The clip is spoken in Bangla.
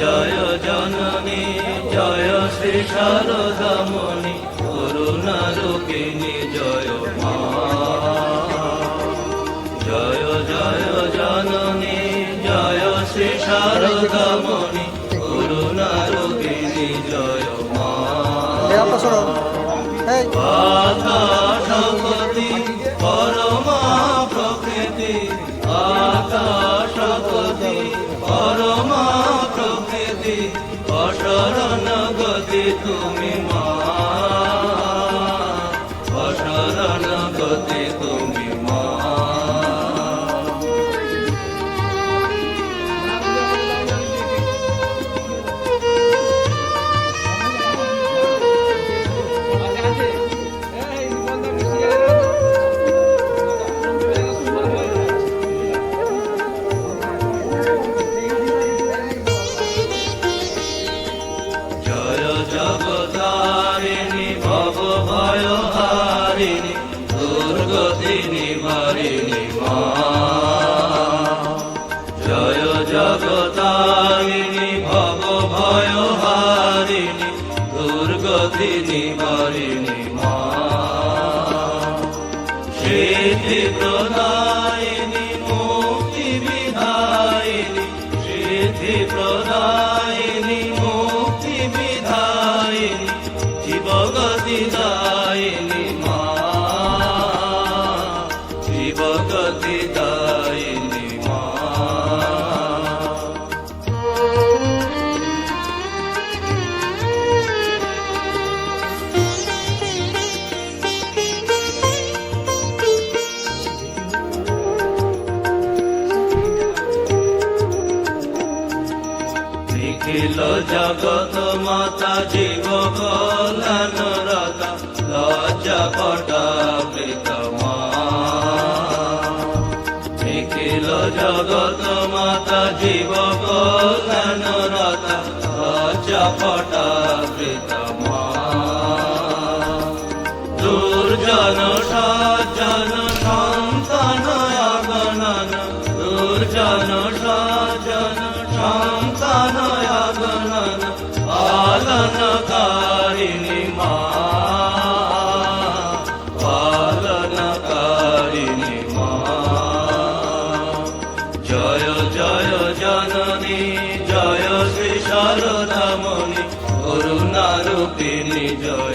জয় জননী জয় শ্রী শারদামণি করুণা রূপিণী জয় মা। জয় জয় জননী জয় শ্রী শারদামণি করুণা রূপিণী জয় মা। আকাশপতি পরমা প্রকৃতি আকাশপতি অসরণ গতি তুমি মা। অসরণ গতি দুর্গতি নিবারিণী মা। জয় জগতারিণী ভব ভয় হারিণী দুর্গতি নিবারিণী মা। সিদ্ধি প্রদায়িনী নিখিল জগত মাতা জীব কল্যাণ রতা, লজ্জা পটাবৃত মা। নিখিল জগত মাতা জীব কল্যাণ রতা পটাবৃত पालनकारिणि मा पालनकारिणि मा जय जय जननी जय श्री शारदामणि करुणारूपिणि जय